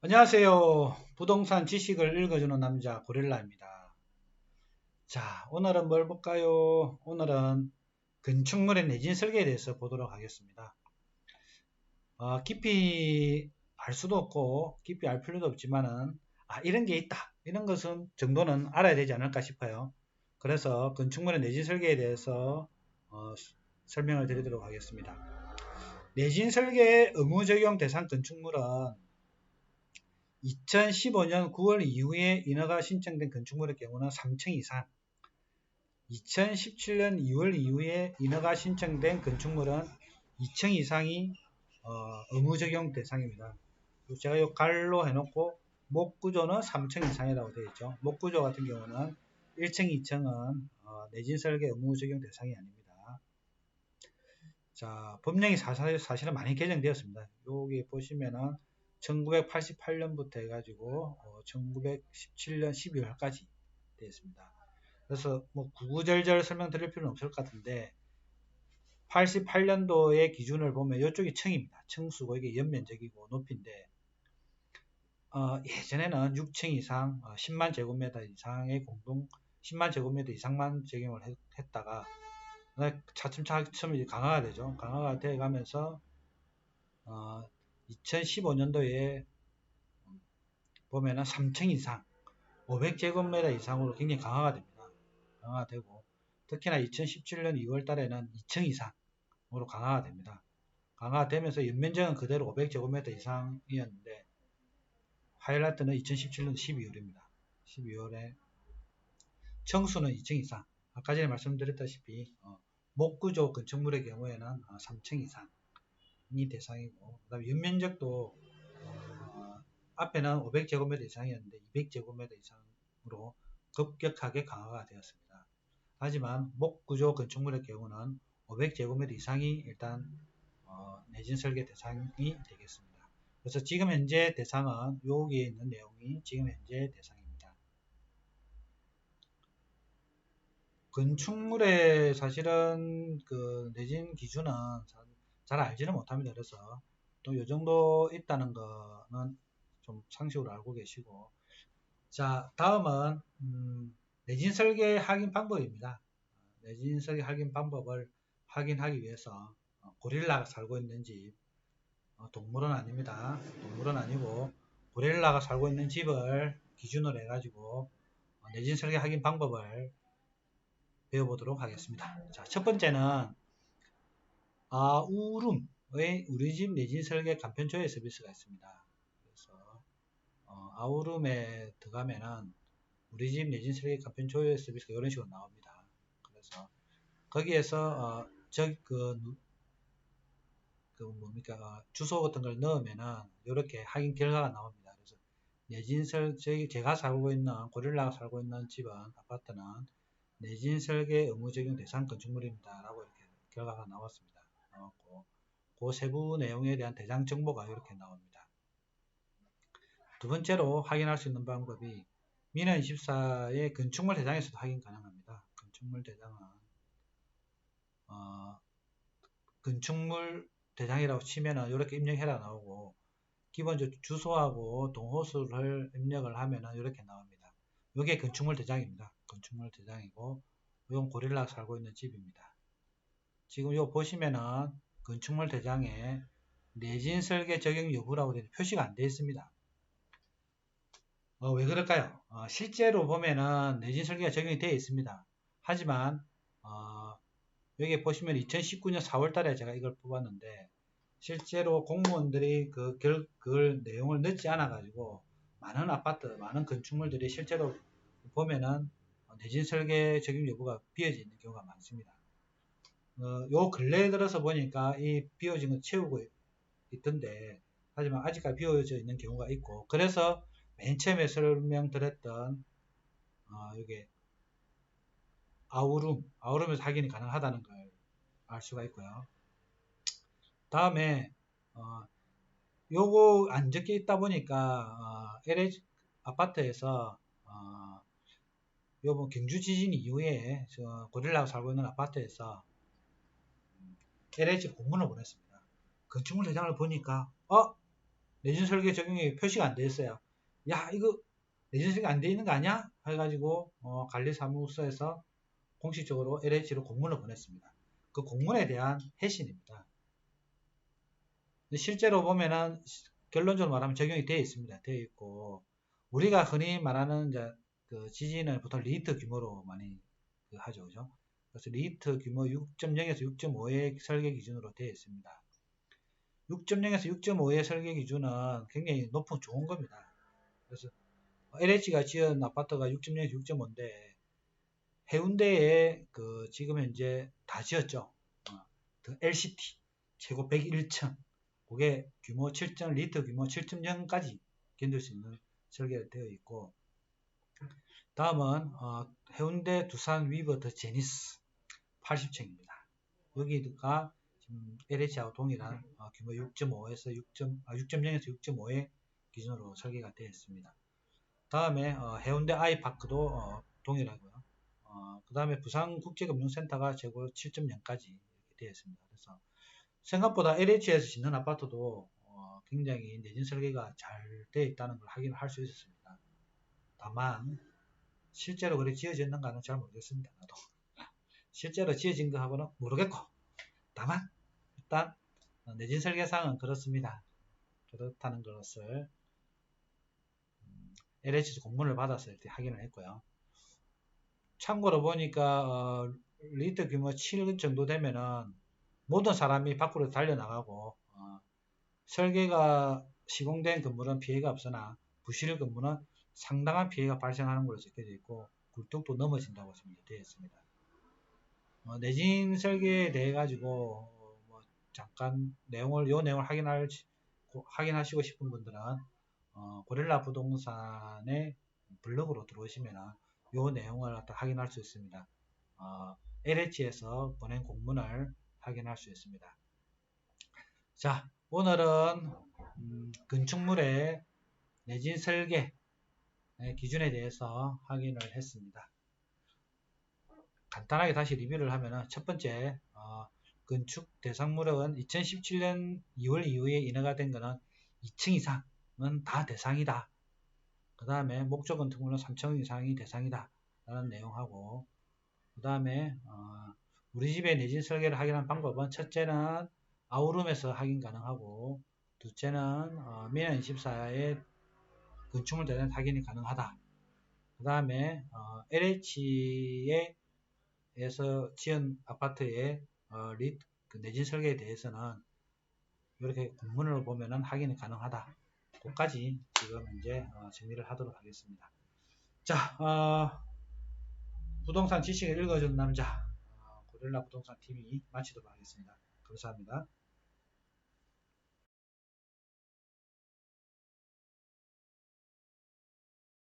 안녕하세요. 부동산 지식을 읽어주는 남자 고릴라입니다. 자, 오늘은 뭘 볼까요? 오늘은 건축물의 내진 설계에 대해서 보도록 하겠습니다. 어, 깊이 알 수도 없고 깊이 알 필요도 없지만은 아, 이런 게 있다. 이런 것은 정도는 알아야 되지 않을까 싶어요. 그래서 건축물의 내진 설계에 대해서 어, 설명을 드리도록 하겠습니다. 내진 설계의 의무 적용 대상 건축물은 2015년 9월 이후에 인허가 신청된 건축물의 경우는 3층 이상 2017년 2월 이후에 인허가 신청된 건축물은 2층 이상이 어, 의무 적용 대상입니다. 제가 이 갈로 해놓고 목구조는 3층 이상이라고 되어 있죠. 목구조 같은 경우는 1층, 2층은 어, 내진 설계 의무 적용 대상이 아닙니다. 자, 법령이 사실, 사실은 많이 개정되었습니다. 여기 보시면은 1988년부터 해가지고 어, 1917년 12월까지 되어 있습니다. 그래서 뭐 구구절절 설명드릴 필요는 없을 것 같은데 88년도의 기준을 보면 이쪽이 층입니다. 층수고 이게 연면적이고 높이인데 어, 예전에는 6층 이상 어, 10만 제곱미터 이상의 공동 10만 제곱미터 이상만 적용을 했, 다가 차츰차츰 강화가 되죠. 강화가 돼 가면서 어, 2015년도에 보면은 3층 이상 500제곱미터 이상으로 굉장히 강화가 됩니다. 강화가 되고 특히나 2017년 2월 달에는 2층 이상으로 강화가 됩니다. 강화가 되면서 연면적은 그대로 500제곱미터 이상이었는데 하이라이트는 2017년 12월입니다. 12월에 청수는 2층 이상 아까 전에 말씀드렸다시피 어, 목구조 건축물의 경우에는 3층 어, 이상 이 대상이고 그다음에 연면적도 어, 앞에는 500제곱미터 이상이었는데 200제곱미터 이상으로 급격하게 강화가 되었습니다. 하지만 목구조 건축물의 경우는 500제곱미터 이상이 일단 어, 내진 설계 대상이 되겠습니다. 그래서 지금 현재 대상은 여기에 있는 내용이 지금 현재 대상입니다. 건축물의 사실은 그 내진 기준은 잘 알지는 못합니다. 그래서 또 이 정도 있다는 거는 좀 상식으로 알고 계시고 자 다음은 음, 내진 설계 확인 방법입니다. 내진 설계 확인 방법을 확인하기 위해서 어, 고릴라가 살고 있는 집 어, 동물원 아닙니다. 동물원 아니고 고릴라가 살고 있는 집을 기준으로 해가지고 어, 내진 설계 확인 방법을 배워보도록 하겠습니다. 자, 첫 번째는 아우룸의 우리 집 내진 설계 간편 조회 서비스가 있습니다. 그래서 어, 아우룸에 들어가면은 우리 집 내진 설계 간편 조회 서비스가 이런 식으로 나옵니다. 그래서 거기에서 어, 저그 그 뭡니까 어, 주소 같은 걸 넣으면은 이렇게 확인 결과가 나옵니다. 그래서 내진 설 저기 제가 살고 있는 고릴라가 살고 있는 집은 아파트는 내진 설계 의무 적용 대상 건축물입니다라고 이렇게 결과가 나왔습니다. 나왔고 그 세부 내용에 대한 대장 정보가 이렇게 나옵니다. 두 번째로 확인할 수 있는 방법이 민원24의 건축물 대장에서도 확인 가능합니다. 건축물 대장은 어, 건축물 대장이라고 치면은 이렇게 입력해라 나오고 기본적으로 주소하고 동호수를 입력을 하면은 이렇게 나옵니다. 이게 건축물 대장입니다. 건축물 대장이고 이건 고릴라 살고 있는 집입니다. 지금 요 보시면은 건축물 대장에 내진 설계 적용 여부라고 표시가 안 되어 있습니다. 어, 왜 그럴까요? 어, 실제로 보면은 내진 설계가 적용이 되어 있습니다. 하지만 어, 여기 보시면 2019년 4월 달에 제가 이걸 뽑았는데 실제로 공무원들이 그 결, 그 내용을 넣지 않아 가지고 많은 아파트, 많은 건축물들이 실제로 보면은 내진 설계 적용 여부가 비어져 있는 경우가 많습니다. 어, 요 근래에 들어서 보니까 이 비어진 거 채우고 있던데 하지만 아직까지 비어져 있는 경우가 있고 그래서 맨 처음에 설명드렸던 어, 이게 아우룸 아우룸에서 확인이 가능하다는 걸 알 수가 있고요. 다음에 어, 요거 안 적혀 있다 보니까 어, LH 아파트에서 어, 요번 경주 지진 이후에 고릴라가 살고 있는 아파트에서 LH 공문을 보냈습니다. 건축물 대장을 보니까 어? 내진 설계 적용이 표시가 안 돼 있어요. 야 이거 내진 설계 안 돼 있는 거 아니야? 해가지고 어, 관리사무소에서 공식적으로 LH로 공문을 보냈습니다. 그 공문에 대한 해신입니다. 실제로 보면은 결론적으로 말하면 적용이 되어 있습니다. 되어 있고 우리가 흔히 말하는 그 지진은 보통 리히터 규모로 많이 그 하죠, 그죠? 그래서 리히터 규모 6.0에서 6.5의 설계 기준으로 되어 있습니다. 6.0에서 6.5의 설계 기준은 굉장히 높은 좋은 겁니다. 그래서 LH가 지은 아파트가 6.0에서 6.5인데 해운대에 그 지금 현재 다 지었죠. 어, 그 LCT 최고 101층 그게 규모 7점 리터 규모 7.0까지 견딜 수 있는 설계가 되어 있고 다음은 어, 해운대 두산 위버 더 제니스 80층입니다. 여기가 지금 LH하고 동일한 어, 규모 6.5에서 6. 아, 6.0에서 6.5의 기준으로 설계가 되어 있습니다. 다음에 어, 해운대 아이파크도 어, 동일하고요. 어, 그 다음에 부산국제금융센터가 최고 7.0까지 이렇게 되어 있습니다. 그래서 생각보다 LH에서 짓는 아파트도 어, 굉장히 내진 설계가 잘 되어 있다는 걸 확인을 할수 있었습니다. 다만 실제로 그렇게 지어졌는가는 잘 모르겠습니다. 나도 실제로 지어진 거하고는 모르겠고 다만 일단 내진 설계상은 그렇습니다. 그렇다는 것을 LH에서 공문을 받아서 이렇게 확인을 했고요. 참고로 보니까 어, 리터 규모 7 정도 되면은 모든 사람이 밖으로 달려나가고 어, 설계가 시공된 건물은 피해가 없으나 부실 건물은 상당한 피해가 발생하는 걸로 적혀져 있고 굴뚝도 넘어진다고 되어 있습니다. 어, 내진 설계에 대해 가지고 뭐 잠깐 내용을 요 내용을 확인할 확인하시고 싶은 분들은 어, 고릴라 부동산의 블로그로 들어오시면 요 내용을 확인할 수 있습니다. 어, LH에서 보낸 공문을 확인할 수 있습니다. 자, 오늘은 음, 건축물의 내진 설계 기준에 대해서 확인을 했습니다. 간단하게 다시 리뷰를 하면 첫 번째 어, 건축 대상물은 2017년 2월 이후에 인허가 된 것은 2층 이상은 다 대상이다. 그 다음에 목조 건축물은 3층 이상이 대상이다. 라는 내용하고 그 다음에 어, 우리 집에 내진 설계를 확인한 방법은 첫째는 아우룸에서 확인 가능하고 둘째는 어, 미연 24의 건축물 대단 확인이 가능하다. 그 다음에 어, LH에서 지은 아파트의 어, 리, 그 내진 설계에 대해서는 이렇게 공문을 보면은 확인이 가능하다. 그까지 지금 이제 어, 정리를 하도록 하겠습니다. 자, 어, 부동산 지식을 읽어준 남자 고릴라 부동산 TV 마치도록 하겠습니다. 감사합니다.